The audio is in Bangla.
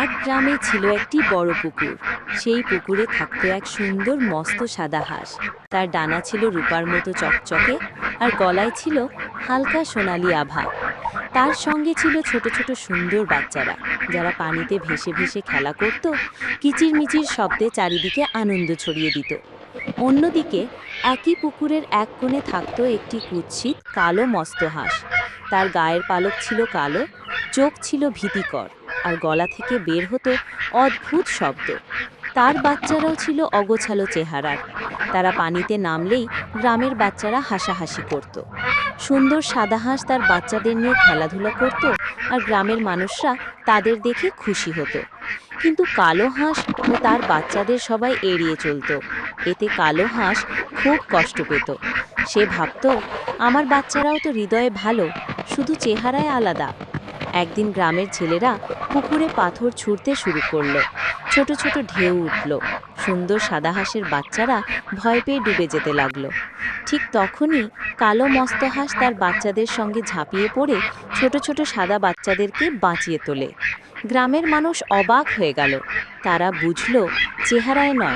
এক গ্রামে ছিল একটি বড় পুকুর। সেই পুকুরে থাকতো এক সুন্দর মস্ত সাদা হাঁস। তার ডানা ছিল রূপার মতো চকচকে আর গলায় ছিল হালকা সোনালি আভা। তার সঙ্গে ছিল ছোট ছোট সুন্দর বাচ্চারা, যারা পানিতে ভেসে ভেসে খেলা করত, কিচিরমিচির শব্দে চারিদিকে আনন্দ ছড়িয়ে দিত। অন্যদিকে, একই পুকুরের এক কোণে থাকতো একটি কুৎসিত কালো মস্ত হাঁস। তার গায়ের পালক ছিল কালো, চোখ ছিল ভীতিকর। আর গলা থেকে বের হতো অদ্ভুত শব্দ। তার বাচ্চারাও ছিল অগোছালো চেহারার। তারা পানিতে নামলেই গ্রামের বাচ্চারা হাসাহাসি করত। সুন্দর সাদা হাঁস তার বাচ্চাদের নিয়ে খেলাধুলা করত আর গ্রামের মানুষরা তাদের দেখে খুশি হতো। কিন্তু কালো হাঁস ও তার বাচ্চাদের সবাই এড়িয়ে চলতো। এতে কালো হাঁস খুব কষ্ট পেত। সে ভাবতো, আমার বাচ্চারাও তো হৃদয়ে ভালো, শুধু চেহারায় আলাদা। একদিন গ্রামের ছেলেরা পুকুরে পাথর ছুঁড়তে শুরু করল। ছোট ছোট ঢেউ উঠল। সুন্দর সাদা হাঁসের বাচ্চারা ভয় পেয়ে ডুবে যেতে লাগল। ঠিক তখনই কালো মস্ত হাঁস তার বাচ্চাদের সঙ্গে ঝাঁপিয়ে পড়ে ছোট ছোট সাদা বাচ্চাদেরকে বাঁচিয়ে তোলে। গ্রামের মানুষ অবাক হয়ে গেল। তারা বুঝলো, চেহারায় নয়।